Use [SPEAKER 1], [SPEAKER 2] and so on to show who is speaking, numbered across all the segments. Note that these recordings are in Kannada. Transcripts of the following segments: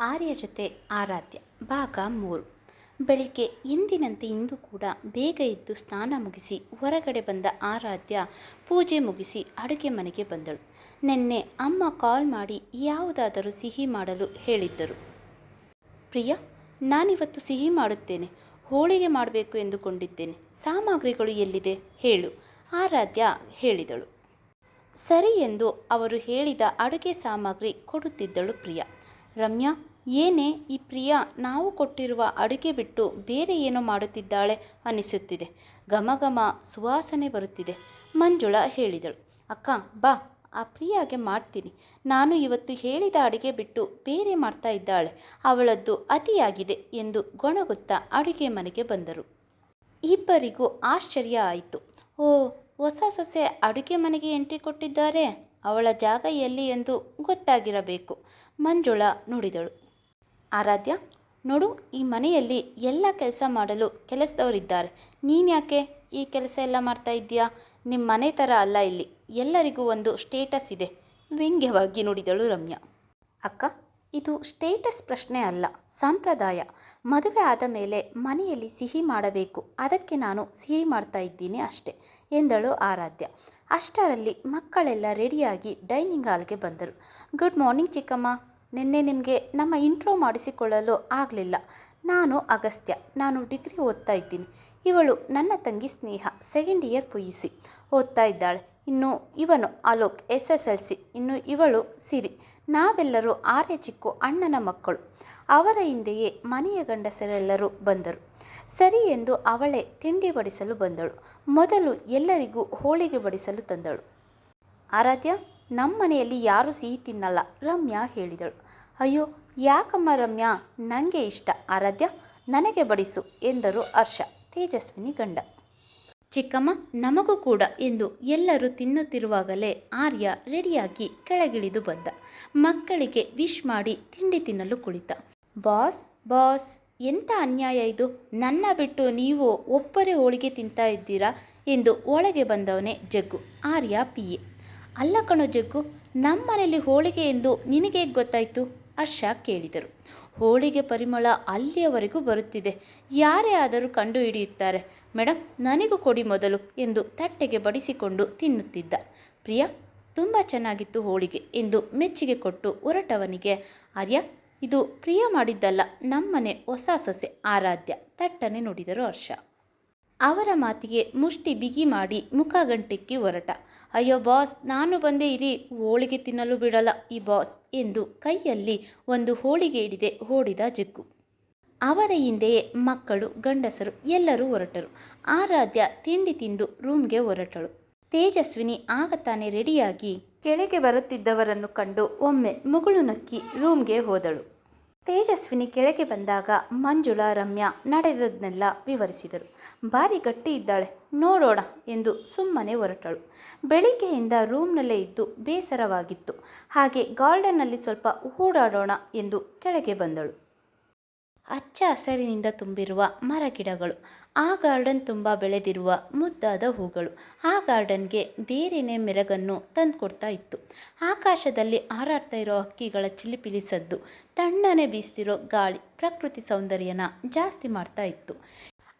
[SPEAKER 1] ಆರ್ಯ ಜೊತೆ ಆರಾಧ್ಯ. ಭಾಗ ಮೂರು. ಬೆಳಿಗ್ಗೆ ಎಂದಿನಂತೆ ಇಂದು ಕೂಡ ಬೇಗ ಎದ್ದು ಸ್ನಾನ ಮುಗಿಸಿ ಹೊರಗಡೆ ಬಂದ ಆರಾಧ್ಯ ಪೂಜೆ ಮುಗಿಸಿ ಅಡುಗೆ ಮನೆಗೆ ಬಂದಳು. ನಿನ್ನೆ ಅಮ್ಮ ಕಾಲ್ ಮಾಡಿ ಯಾವುದಾದರೂ ಸಿಹಿ ಮಾಡಲು ಹೇಳಿದ್ದರು. ಪ್ರಿಯ, ನಾನಿವತ್ತು ಸಿಹಿ ಮಾಡುತ್ತೇನೆ. ಹೋಳಿಗೆ ಮಾಡಬೇಕು ಎಂದುಕೊಂಡಿದ್ದೇನೆ. ಸಾಮಗ್ರಿಗಳು ಎಲ್ಲಿದೆ ಹೇಳು, ಆರಾಧ್ಯ ಹೇಳಿದಳು. ಸರಿ ಎಂದು ಅವರು ಹೇಳಿದ ಅಡುಗೆ ಸಾಮಗ್ರಿ ಕೊಡುತ್ತಿದ್ದಳು ಪ್ರಿಯ. ರಮ್ಯಾ, ಏನೇ ಈ ಪ್ರಿಯಾ ನಾವು ಕೊಟ್ಟಿರುವ ಅಡುಗೆ ಬಿಟ್ಟು ಬೇರೆ ಏನೋ ಮಾಡುತ್ತಿದ್ದಾಳೆ ಅನಿಸುತ್ತಿದೆ ಘಮ ಸುವಾಸನೆ ಬರುತ್ತಿದೆ, ಮಂಜುಳಾ ಹೇಳಿದಳು. ಅಕ್ಕ, ಬಾ, ಆ ಪ್ರಿಯಾಗೆ ಮಾಡ್ತೀನಿ. ನಾನು ಇವತ್ತು ಹೇಳಿದ ಅಡುಗೆ ಬಿಟ್ಟು ಬೇರೆ ಮಾಡ್ತಾ ಇದ್ದಾಳೆ. ಅವಳದ್ದು ಅತಿಯಾಗಿದೆ ಎಂದು ಗೊಣಗುತ್ತಾ ಅಡುಗೆ ಮನೆಗೆ ಬಂದರು. ಇಬ್ಬರಿಗೂ ಆಶ್ಚರ್ಯ ಆಯಿತು. ಓ, ಹೊಸ ಸೊಸೆ ಅಡುಗೆ ಮನೆಗೆ ಎಂಟ್ರಿ ಕೊಟ್ಟಿದ್ದಾರೆ. ಅವಳ ಜಾಗ ಎಲ್ಲಿ ಎಂದು ಗೊತ್ತಾಗಿರಬೇಕು. ಮಂಜುಳಾ ನುಡಿದಳು. ಆರಾಧ್ಯ, ನೋಡು, ಈ ಮನೆಯಲ್ಲಿ ಎಲ್ಲ ಕೆಲಸ ಮಾಡಲು ಕೆಲಸದವರಿದ್ದಾರೆ. ನೀನು ಯಾಕೆ ಈ ಕೆಲಸ ಎಲ್ಲ ಮಾಡ್ತಾ ಇದ್ದೀಯಾ? ನಿಮ್ಮ ಮನೆ ಥರ ಅಲ್ಲ ಇಲ್ಲಿ. ಎಲ್ಲರಿಗೂ ಒಂದು ಸ್ಟೇಟಸ್ ಇದೆ. ವ್ಯಂಗ್ಯವಾಗಿ ನುಡಿದಳು ರಮ್ಯಾ. ಅಕ್ಕ ಇದು ಸ್ಟೇಟಸ್ ಪ್ರಶ್ನೆ ಅಲ್ಲ, ಸಂಪ್ರದಾಯ. ಮದುವೆ ಆದ ಮೇಲೆ ಮನೆಯಲ್ಲಿ ಸಿಹಿ ಮಾಡಬೇಕು. ಅದಕ್ಕೆ ನಾನು ಸಿಹಿ ಮಾಡ್ತಾ ಇದ್ದೀನಿ ಅಷ್ಟೆ, ಎಂದಳು ಆರಾಧ್ಯ. ಅಷ್ಟರಲ್ಲಿ ಮಕ್ಕಳೆಲ್ಲ ರೆಡಿಯಾಗಿ ಡೈನಿಂಗ್ ಹಾಲ್ಗೆ ಬಂದರು. ಗುಡ್ ಮಾರ್ನಿಂಗ್ ಚಿಕ್ಕಮ್ಮ. ನಿನ್ನೆ ನಿಮಗೆ ನಮ್ಮ ಇಂಟ್ರೋ ಮಾಡಿಸಿಕೊಳ್ಳಲು ಆಗಲಿಲ್ಲ. ನಾನು ಅಗಸ್ತ್ಯ. ನಾನು ಡಿಗ್ರಿ ಓದ್ತಾ ಇದ್ದೀನಿ. ಇವಳು ನನ್ನ ತಂಗಿ Sneha, second year P C. ಓದ್ತಾ ಇದ್ದಾಳೆ. ಇನ್ನು ಇವನು, Alok S S L C ಇನ್ನು ಇವಳು ಸಿರಿ. ನಾವೆಲ್ಲರೂ ಆರ್ಯ ಚಿಕ್ಕು ಅಣ್ಣನ ಮಕ್ಕಳು. ಅವರ ಹಿಂದೆಯೇ ಮನೆಯ ಗಂಡಸರೆಲ್ಲರೂ ಬಂದರು. ಸರಿ ಎಂದು ಅವಳೇ ತಿಂಡಿ ಬಡಿಸಲು ಬಂದಳು. ಮೊದಲು ಎಲ್ಲರಿಗೂ ಹೋಳಿಗೆ ಬಡಿಸಲು ತಂದಳು. ಆರಾಧ್ಯ ನಮ್ಮ ಮನೆಯಲ್ಲಿ ಯಾರೂ ಸಿಹಿ ತಿನ್ನಲ್ಲ, ರಮ್ಯಾ ಹೇಳಿದಳು. ಅಯ್ಯೋ, ಯಾಕಮ್ಮ ರಮ್ಯಾ ನನಗೆ ಇಷ್ಟ. ಆರಾಧ್ಯ, ನನಗೆ ಬಡಿಸು ಎಂದರು ಹರ್ಷ, ತೇಜಸ್ವಿನಿ ಗಂಡ. ಚಿಕ್ಕಮ್ಮ ನಮಗೂ ಕೂಡ ಎಂದು ಎಲ್ಲರೂ ತಿನ್ನುತ್ತಿರುವಾಗಲೇ ಆರ್ಯ ರೆಡಿಯಾಗಿ ಕೆಳಗಿಳಿದು ಬಂದ. ಮಕ್ಕಳಿಗೆ ವಿಶ್ ಮಾಡಿ ತಿಂಡಿ ತಿನ್ನಲು ಕುಳಿತ. ಬಾಸ್ ಬಾಸ್ ಎಂಥ ಅನ್ಯಾಯ ಇದು? ನನ್ನ ಬಿಟ್ಟು ನೀವು ಒಬ್ಬರೇ ಹೋಳಿಗೆ ತಿಂತಾ ಇದ್ದೀರಾ? ಎಂದು ಒಳಗೆ ಬಂದವನೇ ಜಗ್ಗು, ಆರ್ಯ ಪಿ ಎ ಅಲ್ಲ ಕಣೋ ಜಗ್ಗು ನಮ್ಮ ಮನೆಯಲ್ಲಿ ಹೋಳಿಗೆ ಎಂದು ನಿನಗೆ ಗೊತ್ತಾಯಿತು? ಹರ್ಷ ಕೇಳಿದರು. ಹೋಳಿಗೆ ಪರಿಮಳ ಅಲ್ಲಿಯವರೆಗೂ ಬರುತ್ತಿದೆ. ಯಾರೇ ಆದರೂ ಕಂಡು ಹಿಡಿಯುತ್ತಾರೆ. ಮೇಡಮ್ ನನಗೂ ಕೊಡಿ ಮೊದಲು ಎಂದು ತಟ್ಟೆಗೆ ಬಡಿಸಿಕೊಂಡು ತಿನ್ನುತ್ತಿದ್ದ. ಪ್ರಿಯಾ, ತುಂಬ ಚೆನ್ನಾಗಿತ್ತು ಹೋಳಿಗೆ ಎಂದು ಮೆಚ್ಚುಗೆ ಕೊಟ್ಟು ಹೊರಟವನಿಗೆ ಆರ್ಯ, ಇದು ಪ್ರಿಯ ಮಾಡಿದ್ದಲ್ಲ, ನಮ್ಮನೆ ಹೊಸ ಸೊಸೆ ಆರಾಧ್ಯ, ತಟ್ಟನೆ ನುಡಿದರು ಹರ್ಷ. ಅವರ ಮಾತಿಗೆ ಮುಷ್ಟಿ ಬಿಗಿ ಮಾಡಿ ಮುಖ ಗಂಟಿಕ್ಕಿ ಹೊರಟ ಅಯ್ಯೋ ಬಾಸ್, ನಾನು ಬಂದೇ ಇರಿ, ಹೋಳಿಗೆ ತಿನ್ನಲು ಬಿಡಲ್ಲ, ಈ ಬಾಸ್ ಎಂದು ಕೈಯಲ್ಲಿ ಒಂದು ಹೋಳಿಗೆ ಹಿಡಿದೆ, ಓಡಿದ ಜಗ್ಗು. ಅವರ ಹಿಂದೆಯೇ ಮಕ್ಕಳು, ಗಂಡಸರು ಎಲ್ಲರೂ ಹೊರಟರು. ಆರಾಧ್ಯ ತಿಂಡಿ ತಿಂದು ರೂಮ್ಗೆ ಹೊರಟಳು. ತೇಜಸ್ವಿನಿ ಆಗ ತಾನೇ ರೆಡಿಯಾಗಿ ಕೆಳಗೆ ಬರುತ್ತಿದ್ದವರನ್ನು ಕಂಡು ಒಮ್ಮೆ ಮುಗುಳು ನಕ್ಕಿ ರೂಮ್ಗೆ ಹೋದಳು. ತೇಜಸ್ವಿನಿ ಕೆಳಗೆ ಬಂದಾಗ ಮಂಜುಳಾ, ರಮ್ಯಾ ನಡೆದದನ್ನೆಲ್ಲ ವಿವರಿಸಿದರು. ಭಾರಿ ಗಟ್ಟಿ ಇದ್ದಾಳೆ, ನೋಡೋಣ ಎಂದು ಸುಮ್ಮನೆ ಹೊರಟಳು. ಬೆಳಿಗ್ಗೆಯಿಂದ ರೂಮ್ನಲ್ಲೇ ಇದ್ದು ಬೇಸರವಾಗಿತ್ತು. ಹಾಗೆ ಗಾರ್ಡನ್ನಲ್ಲಿ ಸ್ವಲ್ಪ ಓಡಾಡೋಣ ಎಂದು ಕೆಳಗೆ ಬಂದಳು. ಹಚ್ಚ ಹಸರಿನಿಂದ ತುಂಬಿರುವ ಮರಗಿಡಗಳು, ಆ ಗಾರ್ಡನ್ ತುಂಬ ಬೆಳೆದಿರುವ ಮುದ್ದಾದ ಹೂಗಳು. ಆ ಗಾರ್ಡನ್ಗೆ ಬೇರೆನೇ ಮೆರಗನ್ನು ತಂದುಕೊಡ್ತಾ ಇತ್ತು. ಆಕಾಶದಲ್ಲಿ ಹಾರಾಡ್ತಾ ಇರೋ ಹಕ್ಕಿಗಳ ಚಿಲಿಪಿಲಿ ಸದ್ದು ತಣ್ಣನೆ ಬೀಸ್ತಿರೋ ಗಾಳಿ ಪ್ರಕೃತಿ ಸೌಂದರ್ಯನ ಜಾಸ್ತಿ ಮಾಡ್ತಾ ಇತ್ತು.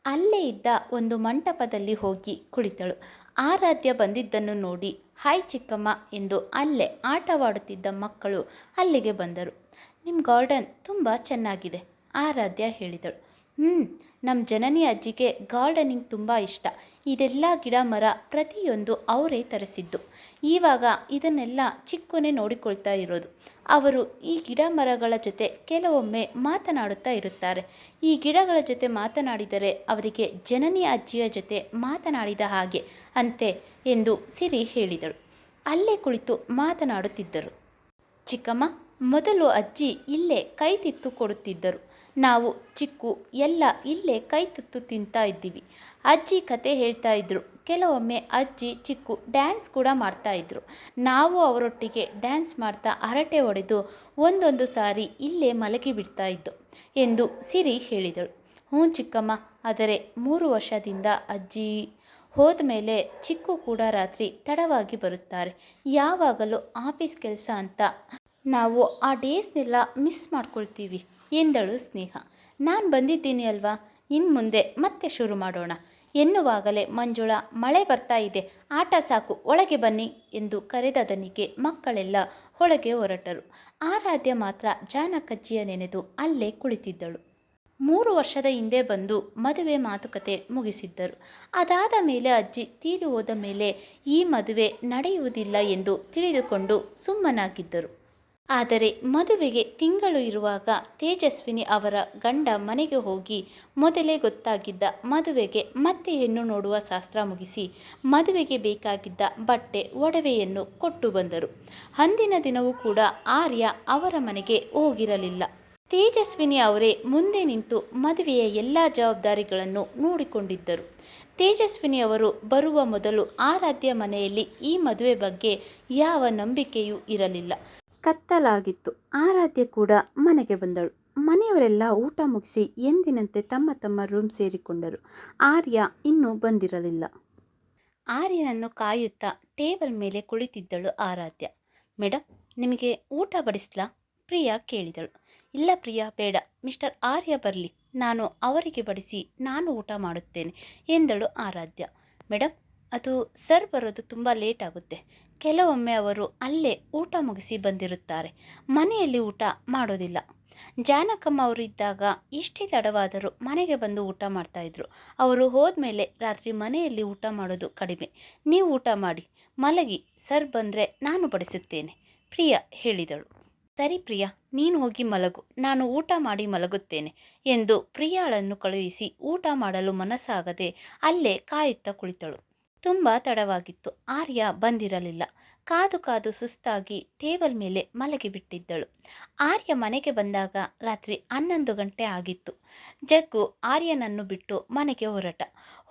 [SPEAKER 1] ಅಲ್ಲೇ ಇದ್ದ ಒಂದು ಮಂಟಪದಲ್ಲಿ ಹೋಗಿ ಕುಳಿತಳು. ಆರಾಧ್ಯ ಬಂದಿದ್ದನ್ನು ನೋಡಿ, ಹಾಯ್ ಚಿಕ್ಕಮ್ಮ ಎಂದು ಅಲ್ಲೇ ಆಟವಾಡುತ್ತಿದ್ದ ಮಕ್ಕಳು ಅಲ್ಲಿಗೆ ಬಂದರು. ನಿಮ್ಮ ಗಾರ್ಡನ್ ತುಂಬ ಚೆನ್ನಾಗಿದೆ. ಆರಾಧ್ಯ ಹೇಳಿದಳು. ಹ್ಞೂ ನಮ್ಮ ಜನನಿ ಅಜ್ಜಿಗೆ ಗಾರ್ಡನಿಂಗ್ ತುಂಬ ಇಷ್ಟ. ಇದೆಲ್ಲ ಗಿಡ ಮರ ಪ್ರತಿಯೊಂದು ಅವರೇ ತರಿಸಿದ್ದು. ಈವಾಗ ಇದನ್ನೆಲ್ಲ ಚಿಕ್ಕನೇ ನೋಡಿಕೊಳ್ತಾ ಇರೋದು. ಅವರು ಈ ಗಿಡ ಮರಗಳ ಜೊತೆ ಕೆಲವೊಮ್ಮೆ ಮಾತನಾಡುತ್ತಾ ಇರುತ್ತಾರೆ. ಈ ಗಿಡಗಳ ಜೊತೆ ಮಾತನಾಡಿದರೆ ಅವರಿಗೆ ಜನನಿ ಅಜ್ಜಿಯ ಜೊತೆ ಮಾತನಾಡಿದ ಹಾಗೆ ಅಂತೆ ಎಂದು ಸಿರಿ ಹೇಳಿದಳು. ಅಲ್ಲೇ ಕುಳಿತು ಮಾತನಾಡುತ್ತಿದ್ದರು. ಚಿಕ್ಕಮ್ಮ, ಮೊದಲು ಅಜ್ಜಿ ಇಲ್ಲೇ ಕೈ ತಿತ್ತು ಕೊಡುತ್ತಿದ್ದರು. ನಾವು, ಚಿಕ್ಕು, ಎಲ್ಲ ಇಲ್ಲೇ ಕೈ ತುತ್ತು ತಿಂತಾ ಇದ್ದೀವಿ. ಅಜ್ಜಿ ಕತೆ ಹೇಳ್ತಾ ಇದ್ರು. ಕೆಲವೊಮ್ಮೆ ಅಜ್ಜಿ, ಚಿಕ್ಕು ಡ್ಯಾನ್ಸ್ ಕೂಡ ಮಾಡ್ತಾ ಇದ್ರು. ನಾವು ಅವರೊಟ್ಟಿಗೆ ಡ್ಯಾನ್ಸ್ ಮಾಡ್ತಾ ಹರಟೆ ಹೊಡೆದು ಒಂದೊಂದು ಸಾರಿ ಇಲ್ಲೇ ಮಲಗಿ ಬಿಡ್ತಾ ಇದ್ದು ಎಂದು ಸಿರಿ ಹೇಳಿದಳು. ಹ್ಞೂ ಚಿಕ್ಕಮ್ಮ, ಆದರೆ ಮೂರು ವರ್ಷದಿಂದ ಅಜ್ಜಿ ಹೋದ ಮೇಲೆ ಚಿಕ್ಕು ಕೂಡ ರಾತ್ರಿ ತಡವಾಗಿ ಬರುತ್ತಾರೆ. ಯಾವಾಗಲೂ ಆಫೀಸ್ ಕೆಲಸ ಅಂತ ನಾವು ಆ ಡೇಸ್ನೆಲ್ಲ ಮಿಸ್ ಮಾಡ್ಕೊಳ್ತೀವಿ. ಎಂದಳು ಸ್ನೇಹ. ನಾನು ಬಂದಿದ್ದೀನಿ ಅಲ್ವಾ? ಇನ್ನು ಮುಂದೆ ಮತ್ತೆ ಶುರು ಮಾಡೋಣ. ಎನ್ನುವಾಗಲೇ ಮಂಜುಳ, ಮಳೆ ಬರ್ತಾ ಇದೆ. ಆಟ ಸಾಕು, ಒಳಗೆ ಬನ್ನಿ ಎಂದು ಕರೆದ ದನಿಗೆ ಮಕ್ಕಳೆಲ್ಲ ಒಳಗೆ ಹೊರಟರು. ಆರಾಧ್ಯ ಮಾತ್ರ ಜಾನಕಜ್ಜಿಯ ನೆನೆದು ಅಲ್ಲೇ ಕುಳಿತಿದ್ದಳು. ಮೂರು ವರ್ಷದ ಹಿಂದೆ ಬಂದು ಮದುವೆ ಮಾತುಕತೆ ಮುಗಿಸಿದ್ದರು. ಅದಾದ ಮೇಲೆ ಅಜ್ಜಿ ತೀರಿ ಹೋದ ಮೇಲೆ ಈ ಮದುವೆ ನಡೆಯುವುದಿಲ್ಲ ಎಂದು ತಿಳಿದುಕೊಂಡು ಸುಮ್ಮನಾಗಿದ್ದರು. ಆದರೆ ಮದುವೆಗೆ ತಿಂಗಳು ಇರುವಾಗ ತೇಜಸ್ವಿನಿ ಅವರ ಗಂಡ ಮನೆಗೆ ಹೋಗಿ ಮೊದಲೇ ಗೊತ್ತಾಗಿದ್ದ ಮದುವೆಗೆ ಮತ್ತೆ ಹೆಣ್ಣು ನೋಡುವ ಶಾಸ್ತ್ರ ಮುಗಿಸಿ ಮದುವೆಗೆ ಬೇಕಾಗಿದ್ದ ಬಟ್ಟೆ, ಒಡವೆಯನ್ನು ಕೊಟ್ಟು ಬಂದರು. ಅಂದಿನ ದಿನವೂ ಕೂಡ ಆರ್ಯ ಅವರ ಮನೆಗೆ ಹೋಗಿರಲಿಲ್ಲ. ತೇಜಸ್ವಿನಿ ಅವರೇ ಮುಂದೆ ನಿಂತು ಮದುವೆಯ ಎಲ್ಲ ಜವಾಬ್ದಾರಿಗಳನ್ನು ನೋಡಿಕೊಂಡಿದ್ದರು. ತೇಜಸ್ವಿನಿ ಅವರು ಬರುವ ಮೊದಲು ಆರಾಧ್ಯ ಮನೆಯಲ್ಲಿ ಈ ಮದುವೆ ಬಗ್ಗೆ ಯಾವ ನಂಬಿಕೆಯೂ ಇರಲಿಲ್ಲ. ಕತ್ತಲಾಗಿತ್ತು. ಆರಾಧ್ಯ ಕೂಡ ಮನೆಗೆ ಬಂದಳು. ಮನೆಯವರೆಲ್ಲ ಊಟ ಮುಗಿಸಿ ಎಂದಿನಂತೆ ತಮ್ಮ ತಮ್ಮ ರೂಮ್ ಸೇರಿಕೊಂಡರು. ಆರ್ಯ ಇನ್ನೂ ಬಂದಿರಲಿಲ್ಲ. ಆರ್ಯನನ್ನು ಕಾಯುತ್ತಾ ಟೇಬಲ್ ಮೇಲೆ ಕುಳಿತಿದ್ದಳು ಆರಾಧ್ಯ. ಮೇಡಮ್ ನಿಮಗೆ ಊಟ ಬಡಿಸ್ಲಾ? ಪ್ರಿಯಾ ಕೇಳಿದಳು. ಇಲ್ಲ ಪ್ರಿಯಾ, ಬೇಡ. ಮಿಸ್ಟರ್ ಆರ್ಯ ಬರಲಿ. ನಾನು ಅವರಿಗೆ ಬಡಿಸಿ ನಾನು ಊಟ ಮಾಡುತ್ತೇನೆ ಎಂದಳು ಆರಾಧ್ಯ. ಮೇಡಮ್ ಅದು ಸರ್ ಬರೋದು ತುಂಬ ಲೇಟ್ ಆಗುತ್ತೆ. ಕೆಲವೊಮ್ಮೆ ಅವರು ಅಲ್ಲೇ ಊಟ ಮುಗಿಸಿ ಬಂದಿರುತ್ತಾರೆ. ಮನೆಯಲ್ಲಿ ಊಟ ಮಾಡೋದಿಲ್ಲ. ಜಾನಕಮ್ಮ ಅವರು ಇದ್ದಾಗ ಎಷ್ಟೇ ತಡವಾದರೂ ಮನೆಗೆ ಬಂದು ಊಟ ಮಾಡ್ತಾಯಿದ್ರು ಅವರು ಹೋದ್ಮೇಲೆ ರಾತ್ರಿ ಮನೆಯಲ್ಲಿ ಊಟ ಮಾಡೋದು ಕಡಿಮೆ. ನೀವು ಊಟ ಮಾಡಿ. ಮಲಗಿ. ಸರ್ ಬಂದರೆ ನಾನು ಬಡಿಸುತ್ತೇನೆ. ಪ್ರಿಯಾ ಹೇಳಿದಳು. ಸರಿ ಪ್ರಿಯಾ, ನೀನು ಹೋಗಿ ಮಲಗು. ನಾನು ಊಟ ಮಾಡಿ ಮಲಗುತ್ತೇನೆ ಎಂದು ಪ್ರಿಯಾಳನ್ನು ಕಳುಹಿಸಿ ಊಟ ಮಾಡಲು ಮನಸ್ಸಾಗದೆ ಅಲ್ಲೇ ಕಾಯುತ್ತಾ ಕುಳಿತಳು. ತುಂಬ ತಡವಾಗಿತ್ತು. ಆರ್ಯ ಬಂದಿರಲಿಲ್ಲ. ಕಾದು ಕಾದು ಸುಸ್ತಾಗಿ ಟೇಬಲ್ ಮೇಲೆ ಮಲಗಿಬಿಟ್ಟಿದ್ದಳು ಆರ್ಯ ಮನೆಗೆ ಬಂದಾಗ ರಾತ್ರಿ ಹನ್ನೊಂದು ಗಂಟೆ ಆಗಿತ್ತು. ಜಗ್ಗು ಆರ್ಯನನ್ನು ಬಿಟ್ಟು ಮನೆಗೆ ಹೊರಟ.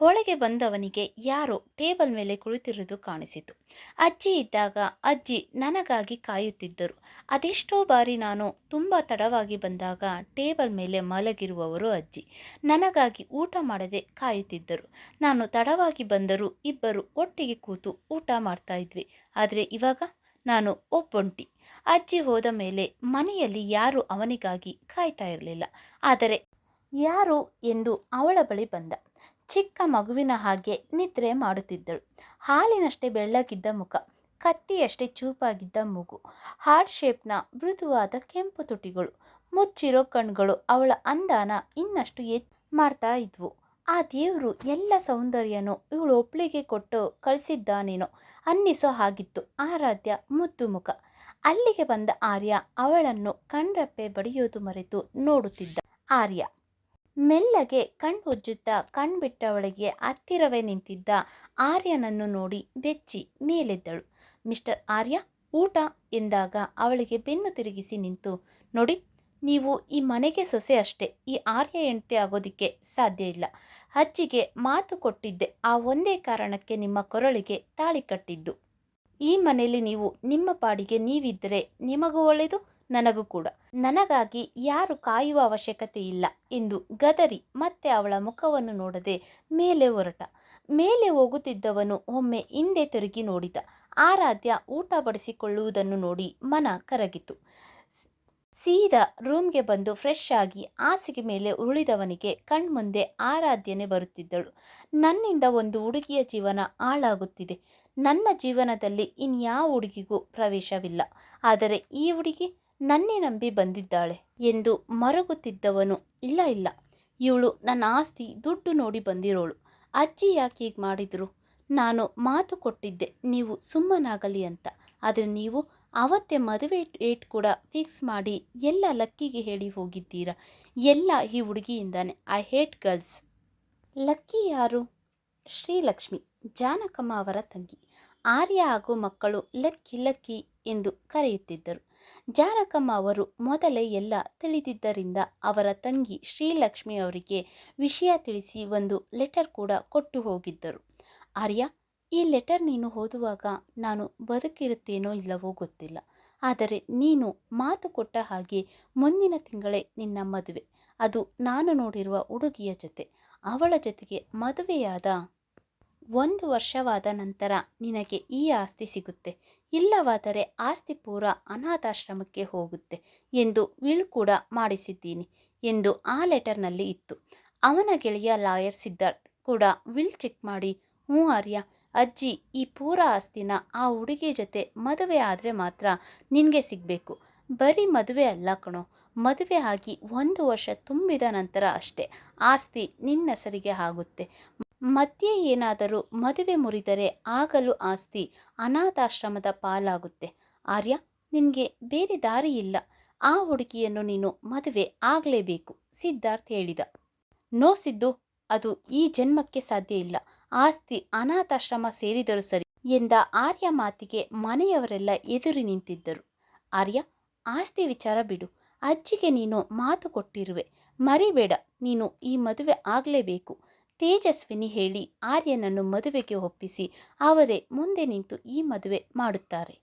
[SPEAKER 1] ಒಳಗೆ ಬಂದವನಿಗೆ ಯಾರೋ ಟೇಬಲ್ ಮೇಲೆ ಕುಳಿತಿರುವುದು ಕಾಣಿಸಿತು. ಅಜ್ಜಿ ಇದ್ದಾಗ ಅಜ್ಜಿ ನನಗಾಗಿ ಕಾಯುತ್ತಿದ್ದರು. ಅದೆಷ್ಟೋ ಬಾರಿ ನಾನು ತುಂಬ ತಡವಾಗಿ ಬಂದಾಗ ಟೇಬಲ್ ಮೇಲೆ ಮಲಗಿರುವವರು ಅಜ್ಜಿ. ನನಗಾಗಿ ಊಟ ಮಾಡದೆ ಕಾಯುತ್ತಿದ್ದರು. ನಾನು ತಡವಾಗಿ ಬಂದರೂ ಇಬ್ಬರು ಒಟ್ಟಿಗೆ ಕೂತು ಊಟ ಮಾಡ್ತಾ ಇದ್ವಿ. ಆದರೆ ಇವಾಗ ನಾನು ಒಬ್ಬೊಂಟಿ. ಅಜ್ಜಿ ಹೋದ ಮೇಲೆ ಮನೆಯಲ್ಲಿ ಯಾರು ಅವನಿಗಾಗಿ ಕಾಯ್ತಾ ಇರಲಿಲ್ಲ. ಆದರೆ ಯಾರು ಎಂದು ಅವಳ ಬಳಿ ಬಂದ. ಚಿಕ್ಕ ಮಗುವಿನ ಹಾಗೆ ನಿದ್ರೆ ಮಾಡುತ್ತಿದ್ದಳು. ಹಾಲಿನಷ್ಟೇ ಬೆಳ್ಳಗಿದ್ದ ಮುಖ, ಕತ್ತಿಯಷ್ಟೇ ಚೂಪಾಗಿದ್ದ ಮಗು, ಹಾರ್ಟ್ ಶೇಪ್ನ ಮೃದುವಾದ ಕೆಂಪು ತುಟಿಗಳು, ಮುಚ್ಚಿರೋ ಕಣ್ಗಳು ಅವಳ ಅಂದಾನ ಇನ್ನಷ್ಟು ಎಚ್ ಮಾಡ್ತಾ ಇದ್ವು. ಆ ದೇವರು ಎಲ್ಲ ಸೌಂದರ್ಯನೂ ಇವಳು ಒಪ್ಪಳಿಗೆ ಕೊಟ್ಟು ಕಳಿಸಿದ್ದಾನೇನೋ ಅನ್ನಿಸೋ ಹಾಗಿತ್ತು ಆರಾಧ್ಯ ಮುದ್ದು ಮುಖ. ಅಲ್ಲಿಗೆ ಬಂದ ಆರ್ಯ ಅವಳನ್ನು ಕಣ್ರಪ್ಪೆ ಬಡಿಯೋದು ಮರೆತು ನೋಡುತ್ತಿದ್ದ. ಆರ್ಯ ಮೆಲ್ಲಗೆ ಕಣ್ಣುಜ್ಜುತ್ತಾ ಕಣ್ಬಿಟ್ಟವಳಿಗೆ ಹತ್ತಿರವೇ ನಿಂತಿದ್ದ ಆರ್ಯನನ್ನು ನೋಡಿ ಬೆಚ್ಚಿ ಮೇಲೆದ್ದಳು. ಮಿಸ್ಟರ್ ಆರ್ಯ, ಊಟ ಎಂದಾಗ ಅವಳಿಗೆ ಬೆನ್ನು ತಿರುಗಿಸಿ ನಿಂತು, ನೋಡಿ, ನೀವು ಈ ಮನೆಗೆ ಸೊಸೆ ಅಷ್ಟೇ, ಈ ಆರ್ಯ ಹೆಂಡತಿ ಆಗೋದಿಕ್ಕೆ ಸಾಧ್ಯ ಇಲ್ಲ. ಅಜ್ಜಿಗೆ ಮಾತು ಕೊಟ್ಟಿದ್ದೆ, ಆ ಒಂದೇ ಕಾರಣಕ್ಕೆ ನಿಮ್ಮ ಕೊರಳಿಗೆ ತಾಳಿ ಕಟ್ಟಿದ್ದು. ಈ ಮನೆಯಲ್ಲಿ ನೀವು ನಿಮ್ಮ ಪಾಡಿಗೆ ನೀವಿದ್ದರೆ ನಿಮಗೂ ಒಳ್ಳೆಯದು ನನಗೂ ಕೂಡ. ನನಗಾಗಿ ಯಾರು ಕಾಯುವ ಅವಶ್ಯಕತೆ ಇಲ್ಲ ಎಂದು ಗದರಿ ಮತ್ತೆ ಅವಳ ಮುಖವನ್ನು ನೋಡದೆ ಮೇಲೆ ಹೊರಟ. ಮೇಲೆ ಹೋಗುತ್ತಿದ್ದವನು ಒಮ್ಮೆ ಹಿಂದೆ ತಿರುಗಿ ನೋಡಿದ. ಆರಾಧ್ಯ ಊಟ ಬಡಿಸಿಕೊಳ್ಳುವುದನ್ನು ನೋಡಿ ಮನ ಕರಗಿತು. ಸೀದಾ ರೂಮ್ಗೆ ಬಂದು ಫ್ರೆಶ್ ಆಗಿ ಹಾಸಿಗೆ ಮೇಲೆ ಉರುಳಿದವನಿಗೆ ಕಣ್ಮುಂದೆ ಆರಾಧ್ಯನೇ ಬರುತ್ತಿದ್ದಳು. ನನ್ನಿಂದ ಒಂದು ಹುಡುಗಿಯ ಜೀವನ ಹಾಳಾಗುತ್ತಿದೆ. ನನ್ನ ಜೀವನದಲ್ಲಿ ಇನ್ಯಾವ ಹುಡುಗಿಗೂ ಪ್ರವೇಶವಿಲ್ಲ. ಆದರೆ ಈ ಹುಡುಗಿ ನನ್ನೇ ನಂಬಿ ಬಂದಿದ್ದಾಳೆ ಎಂದು ಮರಗುತ್ತಿದ್ದವನು ಇಲ್ಲ ಇಲ್ಲ. ಇವಳು ನನ್ನ ಆಸ್ತಿ ದುಡ್ಡು ನೋಡಿ ಬಂದಿರೋಳು. ಅಜ್ಜಿ ಯಾಕೆ ಹೀಗೆ ಮಾಡಿದ್ರು? ನಾನು ಮಾತು ಕೊಟ್ಟಿದ್ದೆ, ನೀವು ಸುಮ್ಮನಾಗಲಿ ಅಂತ. ಆದರೆ ನೀವು ಅವತ್ತೆ ಮದುವೆ ಡೇಟ್ ಕೂಡ ಫಿಕ್ಸ್ ಮಾಡಿ ಎಲ್ಲ ಲಕ್ಕಿಗೆ ಹೇಳಿ ಹೋಗಿದ್ದೀರಾ? ಎಲ್ಲ ಈ ಹುಡುಗಿಯಿಂದಾನೆ, ಐ ಹೇಟ್ ಗರ್ಲ್ಸ್. ಲಕ್ಕಿ ಯಾರು? ಶ್ರೀಲಕ್ಷ್ಮಿ, ಜಾನಕಮ್ಮ ಅವರ ತಂಗಿ. ಆರ್ಯ ಹಾಗೂ ಮಕ್ಕಳು ಲಕ್ಕಿ ಲಕ್ಕಿ ಎಂದು ಕರೆಯುತ್ತಿದ್ದರು. ಜಾರಕಮ್ಮ ಅವರು ಮೊದಲೇ ಎಲ್ಲ ತಿಳಿದಿದ್ದರಿಂದ ಅವರ ತಂಗಿ ಶ್ರೀಲಕ್ಷ್ಮಿ ಅವರಿಗೆ ವಿಷಯ ತಿಳಿಸಿ ಒಂದು ಲೆಟರ್ ಕೂಡ ಕೊಟ್ಟು ಹೋಗಿದ್ದರು. ಆರ್ಯ, ಈ ಲೆಟರ್ ನೀನು ಓದುವಾಗ ನಾನು ಬದುಕಿರುತ್ತೇನೋ ಇಲ್ಲವೋ ಗೊತ್ತಿಲ್ಲ. ಆದರೆ ನೀನು ಮಾತು ಕೊಟ್ಟ ಹಾಗೆ ಮುಂದಿನ ತಿಂಗಳೇ ನಿನ್ನ ಮದುವೆ. ಅದು ನಾನು ನೋಡಿರುವ ಹುಡುಗಿಯ ಜೊತೆ. ಅವಳ ಜೊತೆಗೆ ಮದುವೆಯಾದ ಒಂದು ವರ್ಷವಾದ ನಂತರ ನಿನಗೆ ಈ ಆಸ್ತಿ ಸಿಗುತ್ತೆ. ಇಲ್ಲವಾದರೆ ಆಸ್ತಿ ಪೂರ ಅನಾಥಾಶ್ರಮಕ್ಕೆ ಹೋಗುತ್ತೆ ಎಂದು ವಿಲ್ ಕೂಡ ಮಾಡಿಸಿದ್ದೀನಿ ಎಂದು ಆ ಲೆಟರ್ನಲ್ಲಿ ಇತ್ತು. ಅವನ ಗೆಳೆಯ ಲಾಯರ್ ಸಿದ್ಧಾರ್ಥ್ ಕೂಡ ವಿಲ್ ಚೆಕ್ ಮಾಡಿ, ಹ್ಞೂ ಆರ್ಯ, ಅಜ್ಜಿ, ಈ ಪೂರ ಆಸ್ತಿನ ಆ ಹುಡುಗಿ ಜೊತೆ ಮದುವೆ ಆದರೆ ಮಾತ್ರ ನಿನಗೆ ಸಿಗಬೇಕು. ಬರೀ ಮದುವೆ ಅಲ್ಲ ಕಣೋ, ಮದುವೆ ಆಗಿ ಒಂದು ವರ್ಷ ತುಂಬಿದ ನಂತರ ಅಷ್ಟೇ, ಆಸ್ತಿ ನಿನ್ನ ಹೆಸರಿಗೆ ಆಗುತ್ತೆ. ಮಧ್ಯೆ ಏನಾದರೂ ಮದುವೆ ಮುರಿದರೆ ಆಗಲು ಆಸ್ತಿ ಅನಾಥಾಶ್ರಮದ ಪಾಲಾಗುತ್ತೆ. ಆರ್ಯ, ನಿನಗೆ ಬೇರೆ ದಾರಿ ಇಲ್ಲ. ಆ ಹುಡುಗಿಯನ್ನು ನೀನು ಮದುವೆ ಆಗಲೇಬೇಕು, ಸಿದ್ಧಾರ್ಥ್ ಹೇಳಿದ. ನೋ ಸಿದ್ದು, ಅದು ಈ ಜನ್ಮಕ್ಕೆ ಸಾಧ್ಯ ಇಲ್ಲ. ಆಸ್ತಿ ಅನಾಥಾಶ್ರಮ ಸೇರಿದರೂ ಸರಿ ಎಂದ ಆರ್ಯ ಮಾತಿಗೆ ಮನೆಯವರೆಲ್ಲ ಎದುರು ನಿಂತಿದ್ದರು. ಆರ್ಯ, ಆಸ್ತಿ ವಿಚಾರ ಬಿಡು. ಅಜ್ಜಿಗೆ ನೀನು ಮಾತು ಕೊಟ್ಟಿರುವೆ. ಮರಿಬೇಡ, ನೀನು ಈ ಮದುವೆ ಆಗಲೇಬೇಕು. ತೇಜಸ್ವಿನಿ ಹೇಳಿ ಆರ್ಯನನ್ನು ಮದುವೆಗೆ ಒಪ್ಪಿಸಿ ಅವರೇ ಮುಂದೆ ನಿಂತು ಈ ಮದುವೆ ಮಾಡುತ್ತಾರೆ.